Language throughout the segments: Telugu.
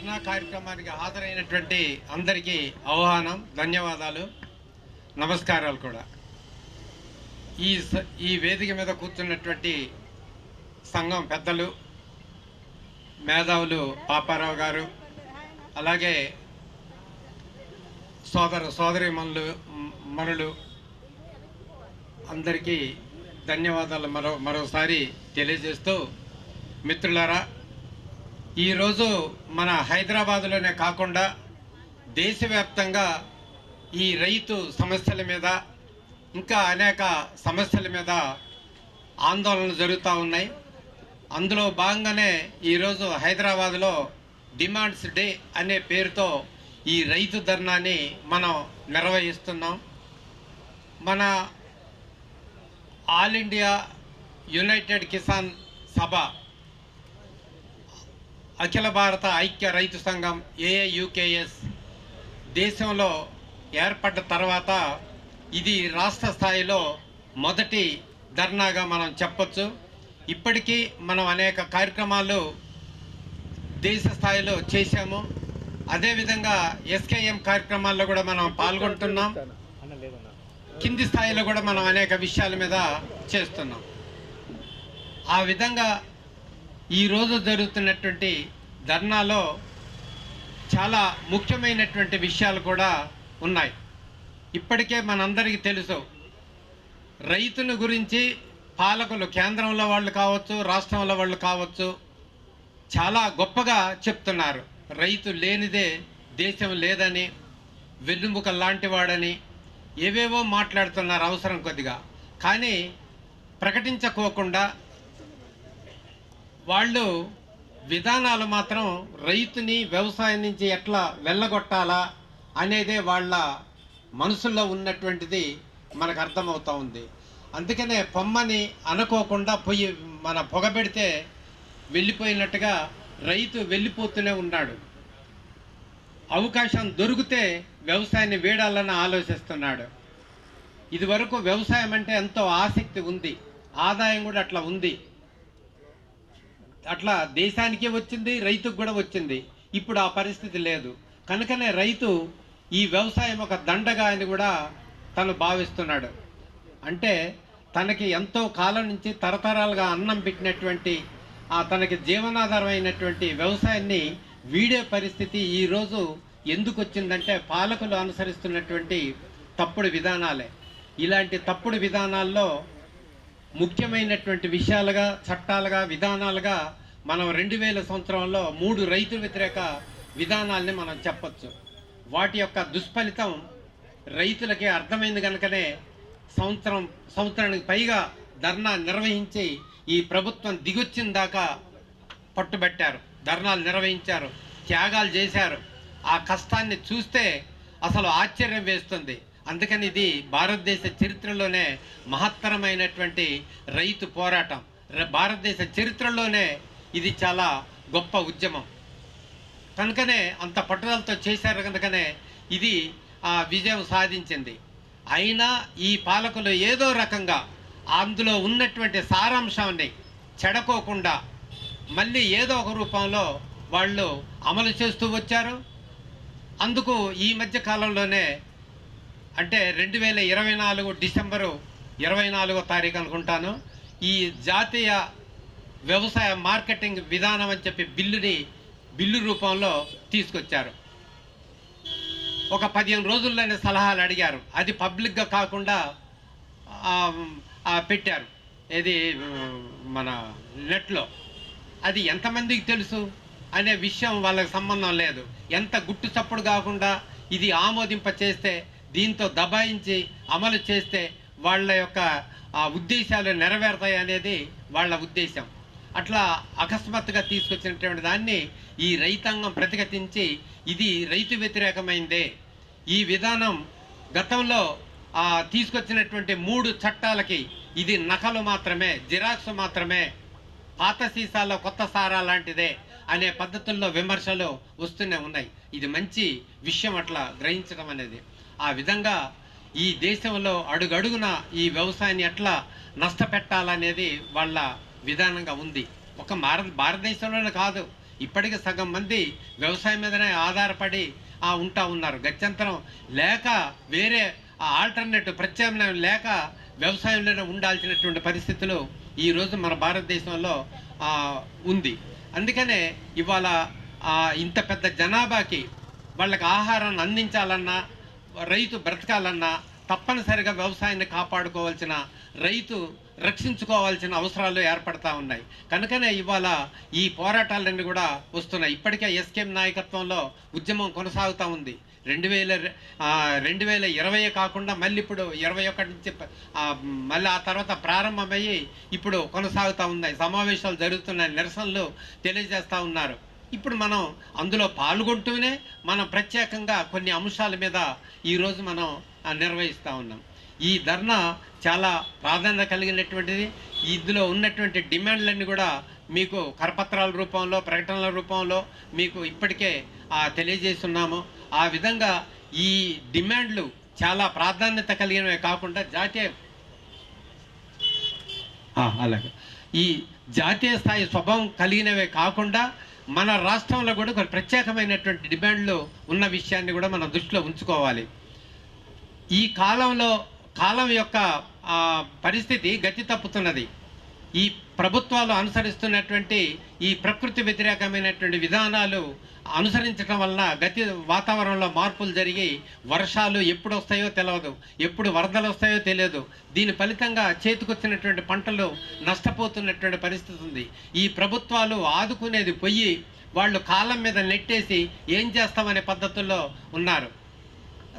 ధర్నా కార్యక్రమానికి హాజరైనటువంటి అందరికీ ఆహ్వానం ధన్యవాదాలు నమస్కారాలు కూడా. ఈ స- ఈ వేదిక మీద కూర్చున్నటువంటి సంఘం పెద్దలు మేధావులు పాపారావు గారు అలాగే సోదర సోదరి మనులు మనులు అందరికీ ధన్యవాదాలు మరో మరోసారి తెలియజేస్తూ మిత్రులారా ఈరోజు మన హైదరాబాదులోనే కాకుండా దేశవ్యాప్తంగా ఈ రైతు సమస్యల మీద ఇంకా అనేక సమస్యల మీద ఆందోళనలు జరుగుతూ ఉన్నాయి. అందులో భాగంగానే ఈరోజు హైదరాబాద్లో డిమాండ్స్ డే అనే పేరుతో ఈ రైతు ధర్నాని మనం నిర్వహిస్తున్నాం. మన ఆల్ ఇండియా యునైటెడ్ కిసాన్ సభ అఖిల భారత ఐక్య రైతు సంఘం ఏఏయుకేఎస్ దేశంలో ఏర్పడ్డ తర్వాత ఇది రాష్ట్ర స్థాయిలో మొదటి ధర్నాగా మనం చెప్పొచ్చు. ఇప్పటికీ మనం అనేక కార్యక్రమాలు దేశ స్థాయిలో చేశాము. అదేవిధంగా ఎస్కేఎం కార్యక్రమాల్లో కూడా మనం పాల్గొంటున్నాం. కింది స్థాయిలో కూడా మనం అనేక విషయాల మీద చేస్తున్నాం. ఆ విధంగా ఈరోజు జరుగుతున్నటువంటి ధర్నాలో చాలా ముఖ్యమైనటువంటి విషయాలు కూడా ఉన్నాయి. ఇప్పటికే మనందరికీ తెలుసు రైతును గురించి పాలకులు కేంద్రంలో వాళ్ళు కావచ్చు రాష్ట్రంలో వాళ్ళు కావచ్చు చాలా గొప్పగా చెప్తున్నారు. రైతు లేనిదే దేశం లేదని వెన్నుముక లాంటివాడని ఏవేవో మాట్లాడుతున్నారు అవసరం కొద్దిగా. కానీ ప్రకటించకోకుండా వాళ్ళు విధానాలు మాత్రం రైతుని వ్యవసాయం నుంచి ఎట్లా వెళ్ళగొట్టాలా అనేదే వాళ్ళ మనసులో ఉన్నటువంటిది మనకు అర్థమవుతూ ఉంది. అందుకనే పొమ్మని అనుకోకుండా పొయ్యి మన పొగబెడితే వెళ్ళిపోయినట్టుగా రైతు వెళ్ళిపోతూనే ఉన్నాడు. అవకాశం దొరికితే వ్యవసాయాన్ని వేడాలని ఆలోచిస్తున్నాడు. ఇదివరకు వ్యవసాయం అంటే ఎంతో ఆసక్తి ఉంది. ఆదాయం కూడా అట్లా ఉంది. అట్లా దేశానికే వచ్చింది రైతుకు కూడా వచ్చింది. ఇప్పుడు ఆ పరిస్థితి లేదు. కనుకనే రైతు ఈ వ్యవసాయం ఒక దండగా అని కూడా తను భావిస్తున్నాడు. అంటే తనకి ఎంతో కాలం నుంచి తరతరాలుగా అన్నం పెట్టినటువంటి ఆ తనకి జీవనాధారమైనటువంటి వ్యవసాయాన్ని వీడే పరిస్థితి ఈరోజు ఎందుకు వచ్చిందంటే పాలకులు అనుసరిస్తున్నటువంటి తప్పుడు విధానాలే. ఇలాంటి తప్పుడు విధానాల్లో ముఖ్యమైనటువంటి విషయాలుగా చట్టాలుగా విధానాలుగా మనం రెండు వేల సంవత్సరంలో మూడు రైతు వ్యతిరేక విధానాల్ని మనం చెప్పొచ్చు. వాటి యొక్క దుష్ఫలితం రైతులకి అర్థమైంది కనుకనే సంవత్సరం సంవత్సరానికి పైగా ధర్నా నిర్వహించి ఈ ప్రభుత్వం దిగొచ్చిన దాకా పట్టుబట్టారు. ధర్నాలు నిర్వహించారు త్యాగాలు చేశారు. ఆ కష్టాన్ని చూస్తే అసలు ఆశ్చర్యం వేస్తుంది. అందుకని ఇది భారతదేశ చరిత్రలోనే మహత్తరమైనటువంటి రైతు పోరాటం. భారతదేశ చరిత్రలోనే ఇది చాలా గొప్ప ఉద్యమం. కనుకనే అంత పట్టుదలతో చేశారు కనుకనే ఇది ఆ విజయం సాధించింది. అయినా ఈ పాలకులు ఏదో రకంగా అందులో ఉన్నటువంటి సారాంశాన్ని చెడకోకుండా మళ్ళీ ఏదో ఒక రూపంలో వాళ్ళు అమలు చేస్తూ వచ్చారు. అందుకు ఈ మధ్య కాలంలోనే అంటే రెండు వేల ఇరవై నాలుగు డిసెంబరు ఇరవై నాలుగో తారీఖు అనుకుంటాను. ఈ జాతీయ వ్యవసాయ మార్కెటింగ్ విధానం అని చెప్పి బిల్లుని బిల్లు రూపంలో తీసుకొచ్చారు. ఒక పదిహేను రోజుల్లోనే సలహాలు అడిగారు. అది పబ్లిక్గా కాకుండా పెట్టారు. ఇది మన నెట్లో. అది ఎంతమందికి తెలుసు? అనే విషయం వాళ్ళకి సంబంధం లేదు. ఎంత గుట్టు చప్పుడు కాకుండా ఇది ఆమోదింప చేస్తే దీంతో దబాయించి అమలు చేస్తే వాళ్ళ యొక్క ఆ, ఉద్దేశాలు నెరవేరుతాయి అనేది వాళ్ళ ఉద్దేశం. అట్లా అకస్మాత్తుగా తీసుకొచ్చినటువంటి దాన్ని ఈ రైతాంగం ప్రతిఘటించి ఇది రైతు వ్యతిరేకమైందే. ఈ విధానం గతంలో తీసుకొచ్చినటువంటి మూడు చట్టాలకి ఇది నకలు మాత్రమే జిరాక్స్ మాత్రమే పాత సీసాలో కొత్త సారా లాంటిదే అనే పద్ధతుల్లో విమర్శలు వస్తూనే ఉన్నాయి. ఇది మంచి విషయం అట్లా గ్రహించడం అనేది. ఆ విధంగా ఈ దేశంలో అడుగడుగున ఈ వ్యవసాయాన్ని ఎట్లా నష్టపెట్టాలనేది వాళ్ళ విధానంగా ఉంది. ఒక భారత భారతదేశంలోనే కాదు ఇప్పటికి సగం మంది వ్యవసాయం మీదనే ఆధారపడి ఆ ఉంటా ఉన్నారు. గత్యంతరం లేక వేరే ఆల్టర్నేటివ్ ప్రత్యామ్నాయం లేక వ్యవసాయంలోనే ఉండాల్సినటువంటి పరిస్థితులు ఈరోజు మన భారతదేశంలో ఉంది. అందుకనే ఇవాళ ఇంత పెద్ద జనాభాకి వాళ్ళకి ఆహారాన్ని అందించాలన్నా రైతు బ్రతకాలన్నా తప్పనిసరిగా వ్యవసాయాన్ని కాపాడుకోవాల్సిన రైతు రక్షించుకోవాల్సిన అవసరాలు ఏర్పడతా ఉన్నాయి. కనుకనే ఇవాళ ఈ పోరాటాలన్నీ కూడా వస్తున్నాయి. ఇప్పటికే ఎస్కేఎం నాయకత్వంలో ఉద్యమం కొనసాగుతూ ఉంది. రెండు వేల రెండు వేల ఇరవై కాకుండా మళ్ళీ ఇప్పుడు ఇరవై ఒకటి నుంచి మళ్ళీ ఆ తర్వాత ప్రారంభమయ్యి ఇప్పుడు కొనసాగుతూ ఉన్నాయి. సమావేశాలు జరుగుతున్నాయి. నిరసనలు తెలియజేస్తూ ఉన్నారు. ఇప్పుడు మనం అందులో పాల్గొంటూనే మనం ప్రత్యేకంగా కొన్ని అంశాల మీద ఈరోజు మనం నిర్వహిస్తూ ఉన్నాం. ఈ ధర్నా చాలా ప్రాధాన్యత కలిగినటువంటిది. ఇందులో ఉన్నటువంటి డిమాండ్లన్నీ కూడా మీకు కరపత్రాల రూపంలో ప్రకటనల రూపంలో మీకు ఇప్పటికే తెలియజేస్తున్నాము. ఆ విధంగా ఈ డిమాండ్లు చాలా ప్రాధాన్యత కలిగినవే కాకుండా జాతీయ అలాగే. ఈ జాతీయ స్థాయి స్వభావం కలిగినవే కాకుండా మన రాష్ట్రంలో కూడా కొన్ని ప్రత్యేకమైనటువంటి డిమాండ్లు ఉన్న విషయాన్ని కూడా మనం దృష్టిలో ఉంచుకోవాలి. ఈ కాలంలో కాలం యొక్క పరిస్థితి గతి తప్పుతున్నది. ఈ ప్రభుత్వాలు అనుసరిస్తున్నటువంటి ఈ ప్రకృతి వ్యతిరేకమైనటువంటి విధానాలు అనుసరించడం వలన గతి వాతావరణంలో మార్పులు జరిగి వర్షాలు ఎప్పుడు వస్తాయో తెలియదు ఎప్పుడు వరదలు వస్తాయో తెలియదు. దీని ఫలితంగా చేతికొచ్చినటువంటి పంటలు నష్టపోతున్నటువంటి పరిస్థితి ఉంది. ఈ ప్రభుత్వాలు ఆదుకునేది పొయ్యి వాళ్ళు కాలం మీద నెట్టేసి ఏం చేస్తామనే పద్ధతుల్లో ఉన్నారు.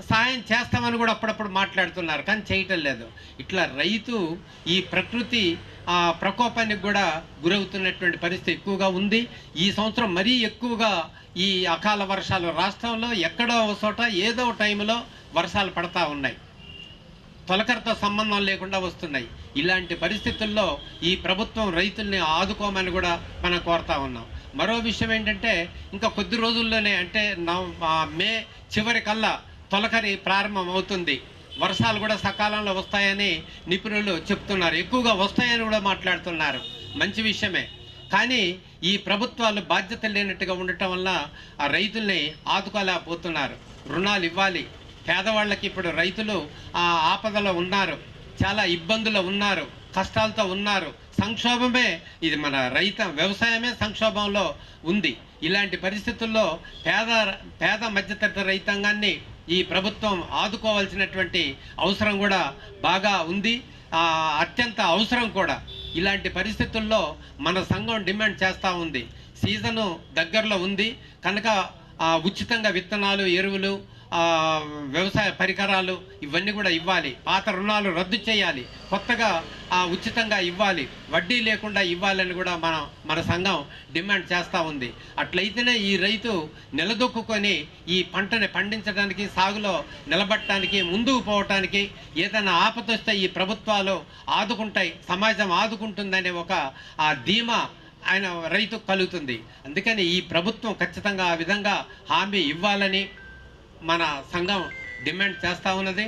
సాయం చేస్తామని కూడా అప్పుడప్పుడు మాట్లాడుతున్నారు కానీ చేయటం లేదు. ఇట్లా రైతు ఈ ప్రకృతి ఆ, ప్రకోపానికి కూడా గురవుతున్నటువంటి పరిస్థితి ఎక్కువగా ఉంది. ఈ సంవత్సరం మరీ ఎక్కువగా ఈ అకాల వర్షాలు రాష్ట్రంలో ఎక్కడో ఒక చోట ఏదో టైంలో వర్షాలు పడతా ఉన్నాయి. తొలకరితో సంబంధం లేకుండా వస్తున్నాయి. ఇలాంటి పరిస్థితుల్లో ఈ ప్రభుత్వం రైతుల్ని ఆదుకోమని కూడా మనం కోరుతా ఉన్నాం. మరో విషయం ఏంటంటే ఇంకా కొద్ది రోజుల్లోనే అంటే మే చివరి కల్లా తొలకరి ప్రారంభం అవుతుంది. వర్షాలు కూడా సకాలంలో వస్తాయని నిపుణులు చెప్తున్నారు. ఎక్కువగా వస్తాయని కూడా మాట్లాడుతున్నారు. మంచి విషయమే. కానీ ఈ ప్రభుత్వాలు బాధ్యత లేనట్టుగా ఉండటం వల్ల ఆ రైతుల్ని ఆదుకోలేకపోతున్నారు. రుణాలు ఇవ్వాలి. పేదవాళ్ళకి ఇప్పుడు రైతులు ఆ ఆపదలో ఉన్నారు. చాలా ఇబ్బందులు ఉన్నారు. కష్టాలతో ఉన్నారు. సంక్షోభమే ఇది మన రైత వ్యవసాయమే సంక్షోభంలో ఉంది. ఇలాంటి పరిస్థితుల్లో పేద పేద మధ్యతరగతి రైతాంగాన్ని ఈ ప్రభుత్వం ఆదుకోవాల్సినటువంటి అవసరం కూడా బాగా ఉంది. అత్యంత అవసరం కూడా. ఇలాంటి పరిస్థితుల్లో మన సంఘం డిమాండ్ చేస్తూ ఉంది. సీజను దగ్గరలో ఉంది. కనుక ఉచితంగా విత్తనాలు ఎరువులు వ్యవసాయ పరికరాలు ఇవన్నీ కూడా ఇవ్వాలి. పాత రుణాలు రద్దు చేయాలి. కొత్తగా ఆ, ఉచితంగా ఇవ్వాలి. వడ్డీ లేకుండా ఇవ్వాలని కూడా మన మన సంఘం డిమాండ్ చేస్తూ ఉంది. అట్లయితేనే ఈ రైతు నిలదొక్కుని ఈ పంటని పండించడానికి సాగులో నిలబడటానికి ముందుకు పోవటానికి ఏదైనా ఆపదొస్తే ఈ ప్రభుత్వాలు ఆదుకుంటాయి సమాజం ఆదుకుంటుందనే ఒక ఆ ధీమా ఆయన రైతు కలుగుతుంది. అందుకని ఈ ప్రభుత్వం ఖచ్చితంగా ఆ విధంగా హామీ ఇవ్వాలని మన సంఘం డిమాండ్ చేస్తూ ఉన్నది.